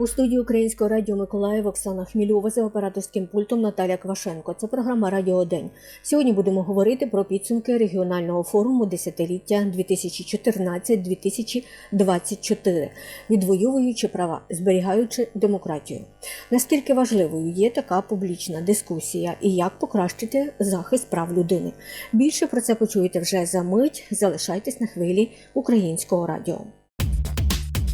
У студії Українського радіо Миколаїв Оксана Хмільова за операторським пультом Наталя Квашенко. Це програма Радіо День. Сьогодні будемо говорити про підсумки регіонального форуму десятиліття 2014-2024, відвоюючи права, зберігаючи демократію. Наскільки важливою є така публічна дискусія і як покращити захист прав людини? Більше про це почуєте вже за мить. Залишайтесь на хвилі українського радіо.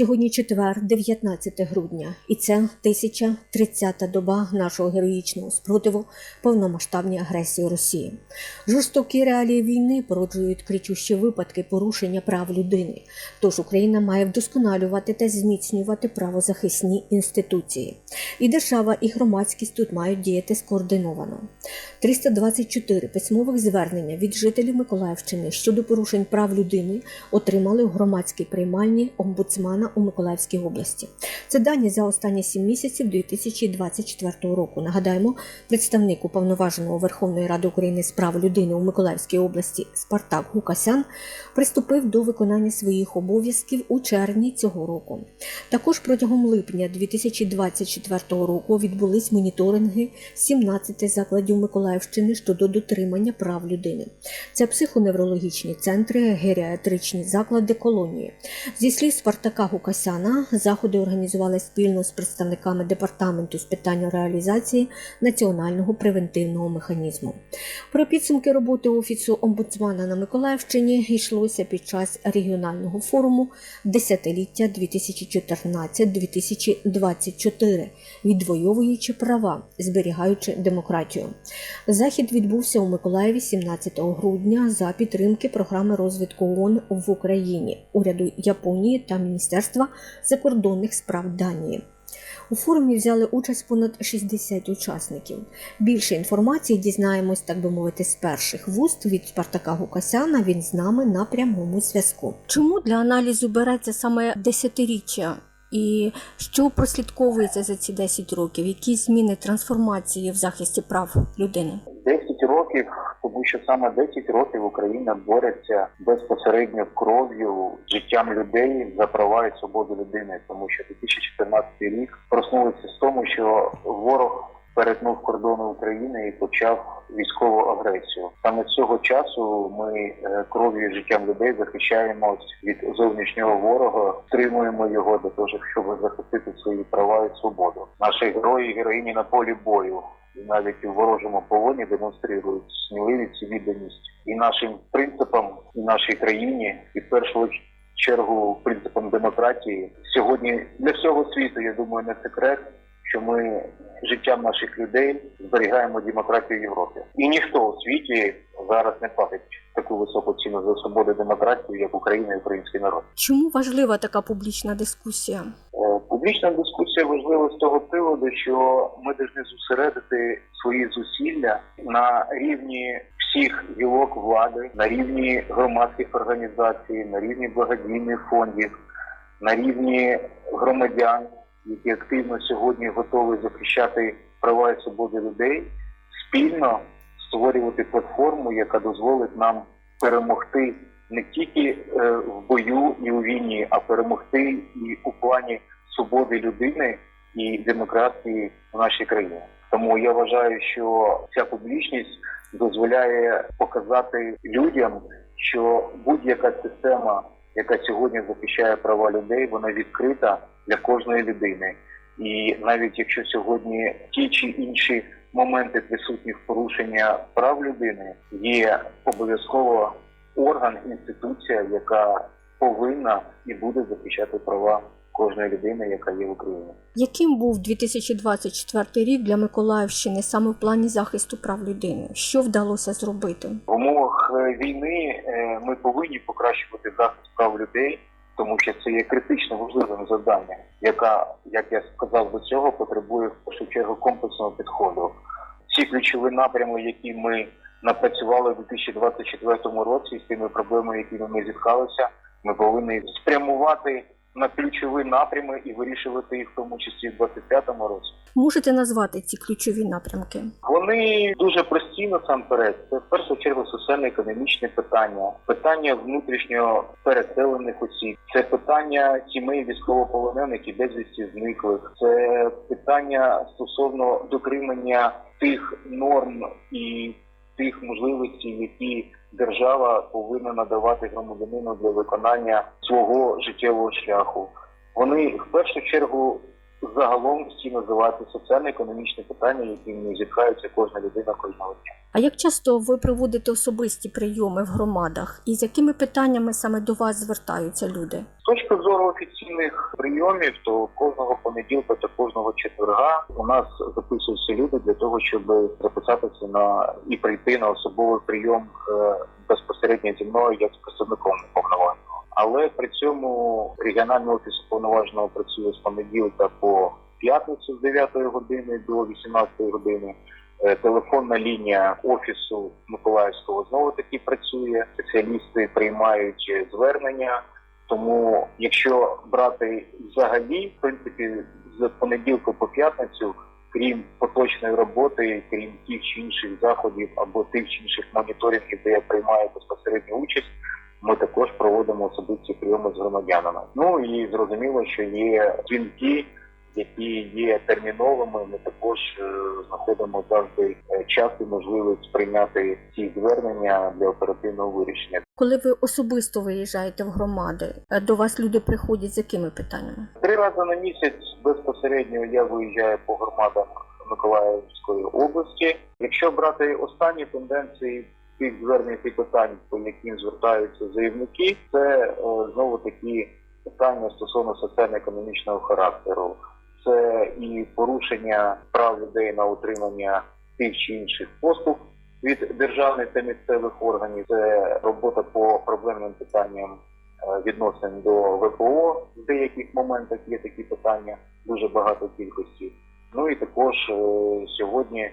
Сьогодні четвер, 19 грудня, і це 1030-та доба нашого героїчного спротиву повномасштабній агресії Росії. Жорстокі реалії війни породжують кричущі випадки порушення прав людини. Тож Україна має вдосконалювати та зміцнювати правозахисні інституції. І держава, і громадськість тут мають діяти скоординовано. 324 письмових звернення від жителів Миколаївщини щодо порушень прав людини отримали у громадській приймальні омбудсмана у Миколаївській області. Це дані за останні 7 місяців 2024 року. Нагадаємо, представник уповноваженого Верховної Ради України з прав людини у Миколаївській області Спартак Гукасян приступив до виконання своїх обов'язків у червні цього року. Також протягом липня 2024 року відбулись моніторинги 17 закладів Миколаївщини щодо дотримання прав людини. Це психоневрологічні центри, геріатричні заклади, колонії. Зі слів Спартака Гукасяна, заходи організували спільно з представниками департаменту з питань реалізації національного превентивного механізму. Про підсумки роботи офісу омбудсмана на Миколаївщині йшлося під час регіонального форуму десятиліття 2014-2024, відвоюючи права, зберігаючи демократію. Захід відбувся у Миколаєві 17 грудня за підтримки програми розвитку ООН в Україні, уряду Японії та Міністерства закордонних справ Данії. У форумі взяли участь понад 60 учасників. Більше інформації дізнаємось, так би мовити, з перших вуст від Спартака Гукасяна. Він з нами на прямому зв'язку. Чому для аналізу береться саме десятиріччя? І що прослідковується за ці 10 років? Які зміни трансформації в захисті прав людини? 10 років, тому що саме 10 років Україна бореться безпосередньо кров'ю, життям людей за права і свободу людини, тому що 2014 рік проснулися з тому, що ворог перетнув кордони України і почав військову агресію. Саме з цього часу ми е, кров'ю і життям людей захищаємось від зовнішнього ворога, стримуємо його для того, щоб захистити свої права і свободу. Наші герої і героїні на полі бою і навіть у ворожому полоні демонструють сміливість і відданість і нашим принципам, і нашій країні, і в першу чергу принципам демократії. Сьогодні для всього світу, я думаю, не секрет, що ми життям наших людей зберігаємо демократію в Європі. І ніхто у світі зараз не платить таку високу ціну за свободу демократію, як Україна і український народ. Чому важлива така публічна дискусія? Е, Публічна дискусія важлива з того приводу, що ми повинні зосередити свої зусилля на рівні всіх гілок влади, на рівні громадських організацій, на рівні благодійних фондів, на рівні громадян, які активно сьогодні готові захищати права і свободи людей, спільно створювати платформу, яка дозволить нам перемогти не тільки е, в бою і у війні, а перемогти і у плані свободи людини і демократії в нашій країні. Тому я вважаю, що ця публічність дозволяє показати людям, що будь-яка система, яка сьогодні захищає права людей, вона відкрита для кожної людини. І навіть якщо сьогодні ті чи інші моменти присутні в порушення прав людини, є обов'язково орган, інституція, яка повинна і буде захищати права кожної людини, яка є в Україні. Яким був 2024 рік для Миколаївщини саме в плані захисту прав людини? Що вдалося зробити? В умовах е, війни е, ми повинні покращувати захист прав людей, тому що це є критично важливим завданням, яка, як я сказав до цього, потребує в першу чергу комплексного підходу. Ці ключові напрями, які ми напрацювали у 2024 році, з тими проблемами, якими ми зіткалися, ми повинні спрямувати на ключові напрями і вирішувати їх в тому числі в 25-му році. Можете назвати ці ключові напрямки? Вони дуже прості насамперед. Це в першу чергу соціально-економічне питання, питання внутрішньо переселених осіб, це питання сімей військовополонених і безвісті зниклих, це питання стосовно дотримання тих норм і тих можливостей, які держава повинна надавати громадянину для виконання свого життєвого шляху. Вони в першу чергу загалом всі називаються соціально-економічні питання, якими зіткається кожна людина кожного дня. А як часто ви проводите особисті прийоми в громадах, і з якими питаннями саме до вас звертаються люди? З точки зору офіційних прийомів, то кожного понеділка та кожного четверга у нас записуються люди для того, щоб записатися на і прийти на особовий прийом е, безпосередньо зі мною як з представником уповноваженого. Але при цьому регіональний офіс уповноваженого працює з понеділка по п'ятницю з 9 години до 18 години. Е, Телефонна лінія офісу Миколаївського знову таки працює. Спеціалісти приймають звернення. Тому, якщо брати взагалі, в принципі, з понеділка по п'ятницю, крім поточної роботи, крім тих чи інших заходів або тих чи інших моніторингів, де я приймаю безпосередню участь, ми також проводимо особисті прийоми з громадянами. Ну і зрозуміло, що є дзвінки, які є терміновими. Ми також е, знаходимо завжди е, час і можливість прийняти ці звернення для оперативного вирішення. Коли ви особисто виїжджаєте в громади, е, до вас люди приходять з якими питаннями? Три рази на місяць безпосередньо я виїжджаю по громадам Миколаївської області. Якщо брати останні тенденції тих звернень і питань, по яким звертаються заявники, це е, знову такі питання стосовно соціально-економічного характеру. Це і порушення прав людей на отримання тих чи інших послуг від державних та місцевих органів. Це робота по проблемним питанням е, відносин до ВПО. В деяких моментах є такі питання, дуже багато кількості. Ну і також е, сьогодні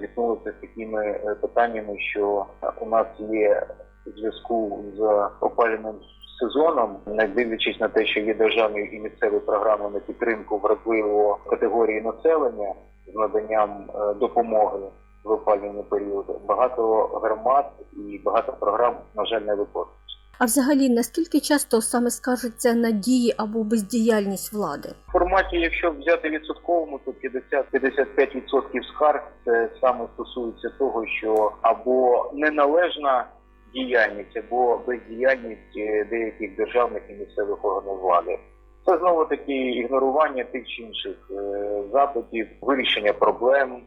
зіткнулися з такими е, питаннями, що у нас є зв'язку з опалювальним сезоном, не дивлячись на те, що є державні і місцеві програми на підтримку вразливої категорії населення з наданням е, допомоги в опалювальний період, багато громад і багато програм, на жаль, не виконують. А взагалі, наскільки часто саме скажеться на дії або бездіяльність влади? В форматі, якщо взяти відсотковому, то 50-55% скарг це саме стосується того, що або неналежна діяльність, або бездіяльність е, деяких державних і місцевих органів влади. Це знову таки ігнорування тих чи інших е, запитів, вирішення проблем,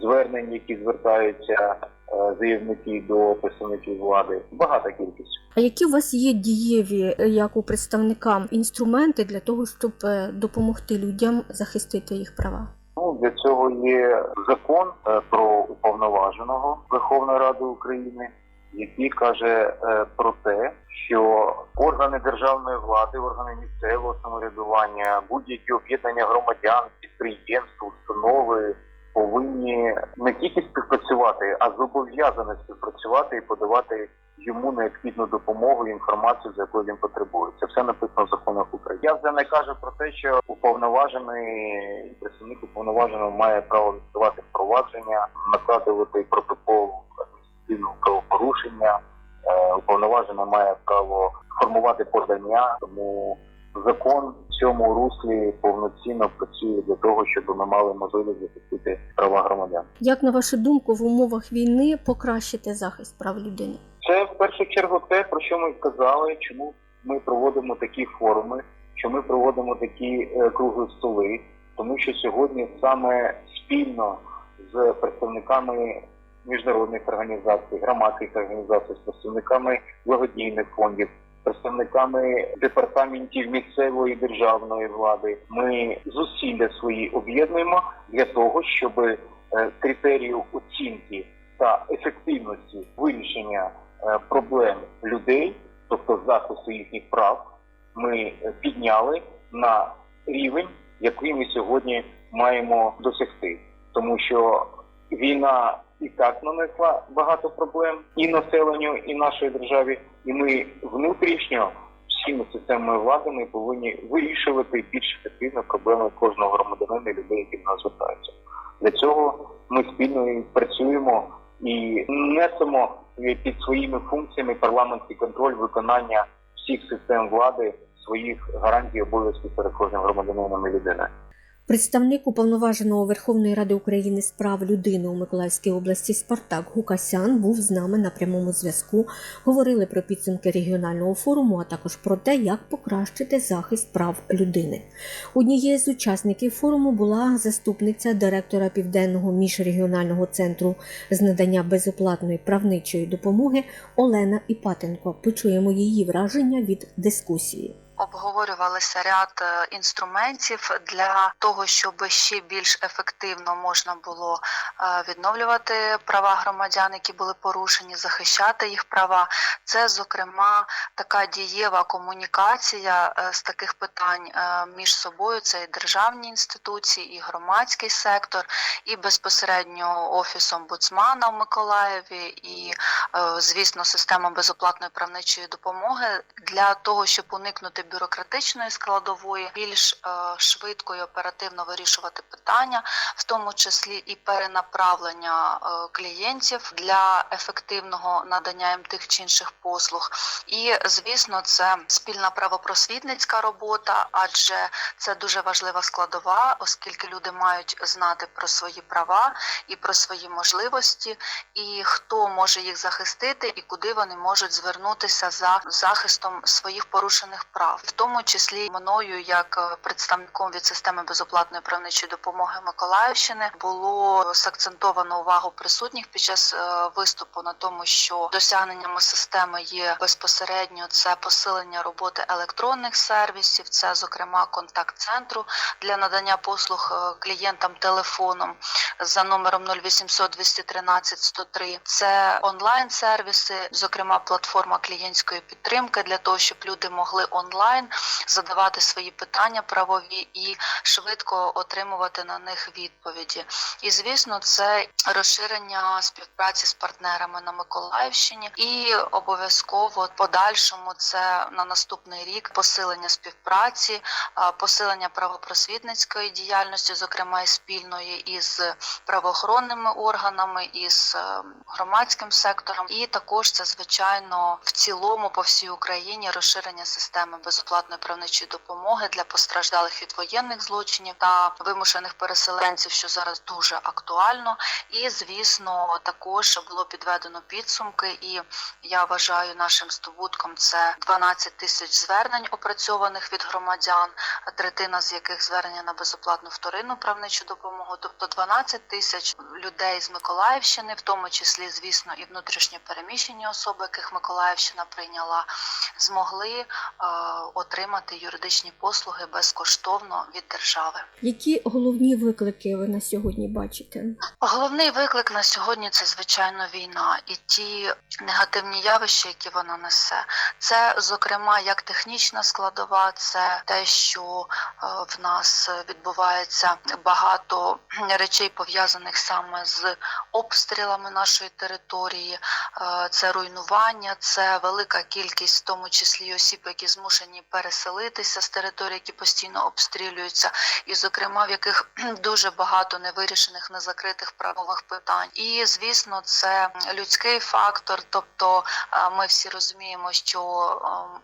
звернень, які звертаються е, заявники до представників влади. Багата кількість. А які у вас є дієві, е, як у представникам, інструменти для того, щоб е, допомогти людям захистити їх права? Ну, для цього є закон про уповноваженого Верховної Ради України, який каже про те, що органи державної влади, органи місцевого самоврядування, будь-які об'єднання громадян, підприємств, установи повинні не тільки співпрацювати, а зобов'язані співпрацювати і подавати йому необхідну допомогу і інформацію, за якою він потребує. Це все написано в законах України. Я вже не кажу про те, що уповноважений представник уповноваженого має право відкривати впровадження, накладувати протокол адміністративного правопорушення. Е, Уповноважена має право формувати подання, тому закон цьому руслі повноцінно працює для того, щоб ми мали можливість захистити права громадян. Як на вашу думку, в умовах війни покращити захист прав людини? Це в першу чергу те, про що ми казали, чому ми проводимо такі форуми, що ми проводимо такі е, круглі столи, тому що сьогодні саме спільно з представниками міжнародних організацій, громадських організацій, з представниками благодійних фондів, представниками департаментів місцевої державної влади, ми зусилля свої об'єднуємо для того, щоб е, критерію оцінки та ефективності вирішення е, проблем людей, тобто захисту їхніх прав, ми підняли на рівень, який ми сьогодні маємо досягти, тому що війна і так нанесла багато проблем і населенню, і нашій державі, і ми внутрішньо всіми системами владами повинні вирішувати більш ефективно проблеми кожного громадянина і людей, які до нас звертаються. Для цього ми спільно працюємо і несемо під своїми функціями парламентський контроль виконання всіх систем влади своїх гарантій обов'язків перед кожним громадянином і людиною. Представник уповноваженого Верховної Ради України з прав людини у Миколаївській області Спартак Гукасян був з нами на прямому зв'язку. Говорили про підсумки регіонального форуму, а також про те, як покращити захист прав людини. Однією з учасників форуму була заступниця директора Південного міжрегіонального центру з надання безоплатної правничої допомоги Олена Іпатенко. Почуємо її враження від дискусії. Обговорювалися ряд е, інструментів для того, щоб ще більш ефективно можна було е, відновлювати права громадян, які були порушені, захищати їх права. Це, зокрема, така дієва комунікація е, з таких питань між собою. Це і державні інституції, і громадський сектор, і безпосередньо офіс омбудсмана в Миколаєві, і, звісно, система безоплатної правничої допомоги для того, щоб уникнути бюрократичної складової, більш е, швидко і оперативно вирішувати питання, в тому числі і перенаправлення е, клієнтів для ефективного надання їм тих чи інших послуг. І звісно, це спільна правопросвітницька робота, адже це дуже важлива складова, оскільки люди мають знати про свої права і про свої можливості, і хто може їх захистити, і куди вони можуть звернутися за захистом своїх порушених прав, в тому числі мною, як е, представником від системи безоплатної правничої допомоги Миколаївщини, було сакцентовано увагу присутніх під час е, виступу на тому, що досягненнями системи є безпосередньо це посилення роботи електронних сервісів, це зокрема контакт центру для надання послуг е, клієнтам телефоном за номером 0800 213 103. Це онлайн сервіси, зокрема платформа клієнтської підтримки для того, щоб люди могли онлайн задавати свої питання правові і швидко отримувати на них відповіді. І звісно, це розширення співпраці з партнерами на Миколаївщині, і обов'язково подальшому це на наступний рік посилення співпраці, посилення правопросвітницької діяльності, зокрема і спільної із правоохоронними органами, із е, громадським сектором, і також це звичайно в цілому по всій Україні розширення системи безоплатної правничої допомоги для постраждалих від воєнних злочинів та вимушених переселенців, що зараз дуже актуально. І звісно, також було підведено підсумки, і я вважаю нашим здобутком це 12 тисяч звернень опрацьованих від громадян, третина з яких звернення на безоплатну вторинну правничу допомогу, тобто 12 тисяч людей з Миколаївщини, в тому числі, звісно, і внутрішньо переміщені особи, яких Миколаївщина прийняла, змогли е, отримати юридичні послуги безкоштовно від держави. Які головні виклики ви на сьогодні бачите? Головний виклик на сьогодні це звичайно війна і ті негативні явища, які вона несе. Це, зокрема, як технічна складова, це те, що е, в нас відбувається багато речей пов'язаних саме з обстрілами нашої території, Е, це руйнування, це велика кількість, в тому числі осіб, які змушені переселитися з територій, які постійно обстрілюються, і, зокрема, в яких дуже багато невирішених, незакритих правових питань. І звісно, це людський фактор. Тобто, е, ми всі розуміємо, що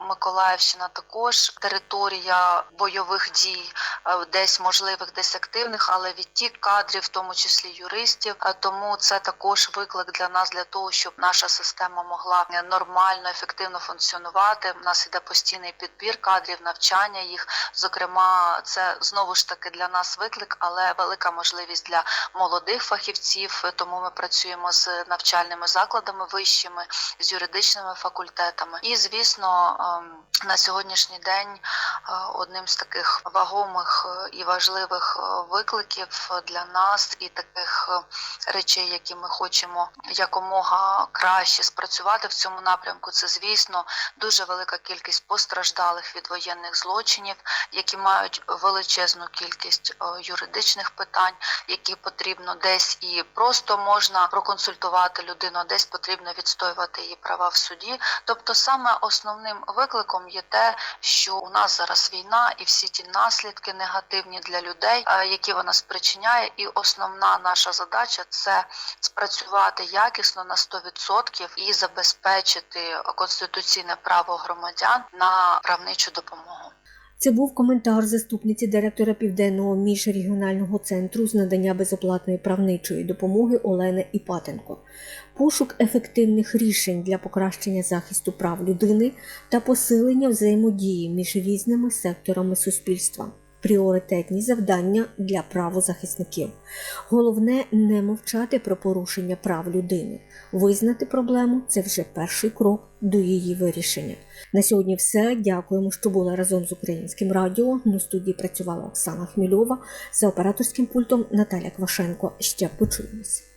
е, Миколаївщина також територія бойових дій, е, десь можливих, десь активних, але відтік кадрів, в тому числі юристів. Тому це також виклик для нас для того, щоб наша система могла нормально, ефективно функціонувати. У нас іде постійний підбір кадрів, навчання їх. Зокрема, це знову ж таки для нас виклик, але велика можливість для молодих фахівців. Тому ми працюємо з навчальними закладами вищими, з юридичними факультетами. І звісно, ем, на сьогоднішній день е, одним з таких вагомих е, і важливих е, викликів для нас і таких речей, які ми хочемо якомога краще спрацювати в цьому напрямку. Це звісно дуже велика кількість постраждалих від воєнних злочинів, які мають величезну кількість е, юридичних питань, які потрібно десь і просто можна проконсультувати людину, десь потрібно відстоювати її права в суді. Тобто, саме основним викликом є те, що у нас зараз війна, і всі ті наслідки негативні для людей, е, які вона спричиняє, і основна наша задача це спрацювати якісно на 100% і забезпечити конституційне право громадян на правничу допомогу. Це був коментар заступниці директора Південного міжрегіонального центру з надання безоплатної правничої допомоги Олени Іпатенко. Пошук ефективних рішень для покращення захисту прав людини та посилення взаємодії між різними секторами суспільства. Пріоритетні завдання для правозахисників. Головне не мовчати про порушення прав людини. Визнати проблему це вже перший крок до її вирішення. На сьогодні все. Дякуємо, що були разом з українським радіо. На студії працювала Оксана Хмільова за операторським пультом Наталя Квашенко. Ще почуємось.